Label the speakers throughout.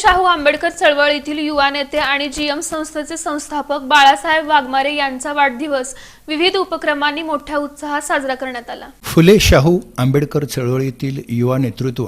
Speaker 1: शाहू आंबेडकर चळवळीतील युवा नेते आणि जीएम संस्थेचे संस्थापक बाळासाहेब वाघमारे यांचा वाढदिवस विविध उपक्रमांनी मोठ्या उत्साहात साजरा करण्यात आला.
Speaker 2: फुले शाहू आंबेडकर चळवळीतील युवा नेतृत्व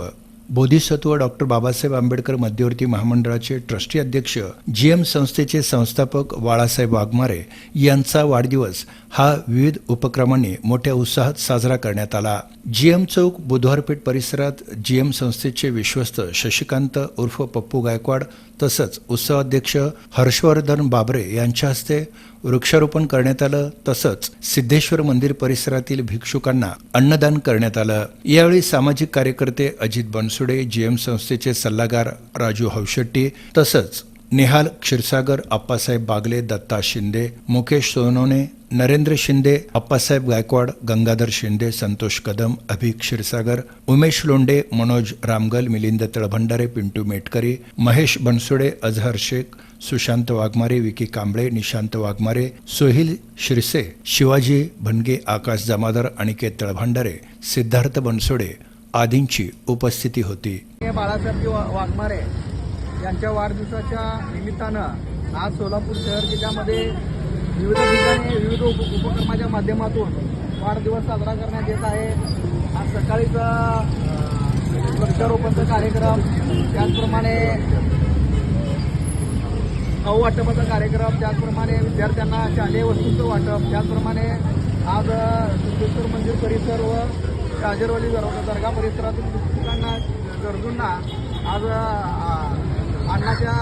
Speaker 2: बोधिसत्व डॉक्टर बाबासाहेब आंबेडकर मध्यवर्ती महामंडळाचे ट्रस्टी अध्यक्ष जीएम संस्थेचे संस्थापक बाळासाहेब वाघमारे यांचा वाढदिवस हा विविध उपक्रमांनी मोठ्या उत्साहात साजरा करण्यात आला. जी एम चौक बुधवारपेठ परिसरात जी एम संस्थेचे विश्वस्त शशिकांत उर्फ पप्पू गायकवाड तसंच उत्सवाध्यक्ष हर्षवर्धन बाबरे यांच्या हस्ते वृक्षारोपण करण्यात आलं. तसंच सिद्धेश्वर मंदिर परिसरातील भिक्षुकांना अन्नदान करण्यात आलं. यावेळी सामाजिक कार्यकर्ते अजित बनसुडे जीएम संस्थेचे सल्लागार राजू हवशेट्टी तसंच निहाल क्षीरसागर आप्पासाहेब बागले दत्ता शिंदे मुकेश सोनोने नरेंद्र शिंदे अप्पासाहेब गायकवाड गंगाधर शिंदे संतोष कदम अभि क्षीरसागर उमेश लोंडे मनोज रामगल मिलिंद तळभंडारे पिंटू मेटकरी महेश बनसोडे अझहर शेख सुशांत वाघमारे विकी कांबळे निशांत वाघमारे सोहिल शिरसे शिवाजी भनगे आकाश जमादार अनिकेत तळभंडारे सिद्धार्थ बनसोडे आदींची उपस्थिती होती.
Speaker 3: बाळासाहेब वाघमारे यांच्या वाढदिवसाच्या निमित्तानं आज सोलापूर शहर जिल्ह्यामध्ये विविध ठिकाणी विविध उप उपक्रमाच्या माध्यमातून वाढदिवस साजरा करण्यात येत आहे. आज सकाळीचा वृक्षारोपणचा कार्यक्रम त्याचप्रमाणे गहू वाटपाचा कार्यक्रम त्याचप्रमाणे विद्यार्थ्यांना शालेय वस्तूंचं वाटप त्याचप्रमाणे आज सिद्धेश्वर मंदिर परिसर व काजरवाली दर- दर्गा परिसरातील ठिकाणा गरजूंना आज अन्नाच्या